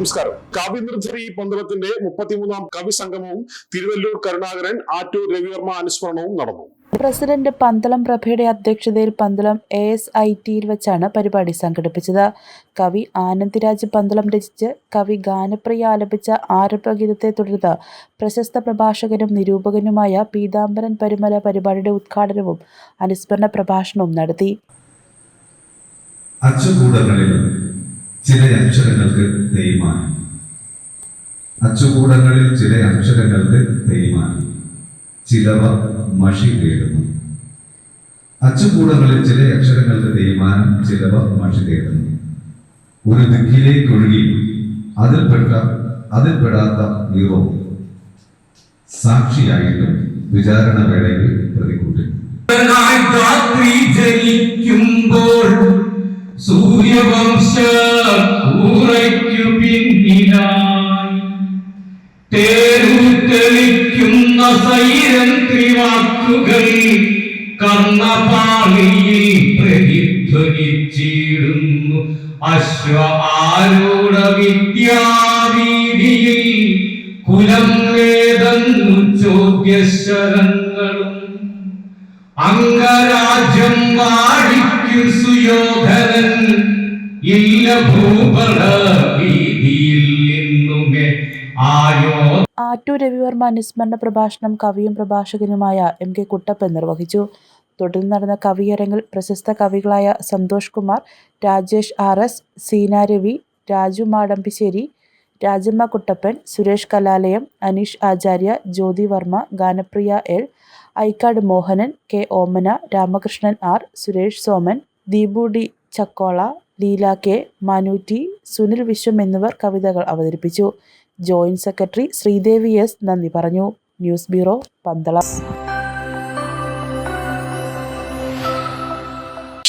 നമസ്കാരം. കാവ്യനിർദ്ധരി പന്തളത്തിന്റെ മുപ്പത്തിമൂന്നാം കവി സംഗമവും തിരുവല്ലൂർ കരുണാകരൻ ആറ്റൂർ രവിവർമ്മ അനുസ്മരണവും നടന്നു. പ്രസിഡന്റ് പന്തളം പ്രഭയുടെ അധ്യക്ഷതയിൽ പന്തളം എ എസ് ഐ ടിയിൽ വെച്ചാണ് പരിപാടി സംഘടിപ്പിച്ചത്. കവി ആനന്ദിരാജ് പന്തളം രചിച്ച് കവി ഗാനപ്രിയ ആലപിച്ച ആരംഭഗീതത്തെ തുടർന്ന് പ്രശസ്ത പ്രഭാഷകനും നിരൂപകനുമായ പീതാംബരൻ പരിമല പരിപാടിയുടെ ഉദ്ഘാടനവും അനുസ്മരണ പ്രഭാഷണവും നടത്തി. അച്ചുകൂടങ്ങളിൽ ചില അക്ഷരങ്ങൾക്ക് തേയ്മാനം അച്ചുകൂടങ്ങളിൽ ചില അക്ഷരങ്ങൾക്ക് തേയ്മാനം ചിലവ മഷി തേടുന്നു. അച്ചുകൂടങ്ങളിൽ ചില അക്ഷരങ്ങൾക്ക് തേയ്മാനം ചിലവ മഷി തേടുന്നു. ഒരു ദിക്കിലേക്കൊഴുകി അതിൽപ്പെട്ട അതിൽപ്പെടാത്ത ഈറോ സാക്ഷിയായിട്ടും വിചാരണ വേളയിൽ പ്രതികൂട്ടി. സൂര്യവംശ ഊറയ്ക്കു പിന്നിലായി. തേരൂത്തെളിക്കുന്ന സൈരന്ത്രിവാക്കുകൾ കർണപാളിയിൽ പ്രതിധ്വനിച്ചിടുന്നു. അശ്വ ആരൂഢ വിദ്യാവീതിയിൽ കുലം വേദന്നു ചോദ്യശരങ്ങളും. അംഗരാജ്യം വാഴിക്കും സുയോധനൻ ആറ്റൂർ രവിവർമ്മ അനുസ്മരണ പ്രഭാഷണം കവിയും പ്രഭാഷകനുമായ എം കെ കുട്ടപ്പൻ നിർവഹിച്ചു. തുടർന്ന് നടന്ന കവിയരങ്ങിൽ പ്രശസ്ത കവികളായ Santhosh Kumar Rajesh R S Seena Ravi Raju Madampissery Rajamma Kuttappan Suresh Kalalayam Aneesh Acharya Jyothi Varma Ganapriya L Aikkad Mohanan K Omana Ramakrishnan R Suresh Soman Deepu D Chakkola Leela K. Manootti Sunil Vishwam എന്നിവർ കവിതകൾ അവതരിപ്പിച്ചു. Joint secretary Sreedevi S. നന്ദി പറഞ്ഞു. News bureau Pandalam.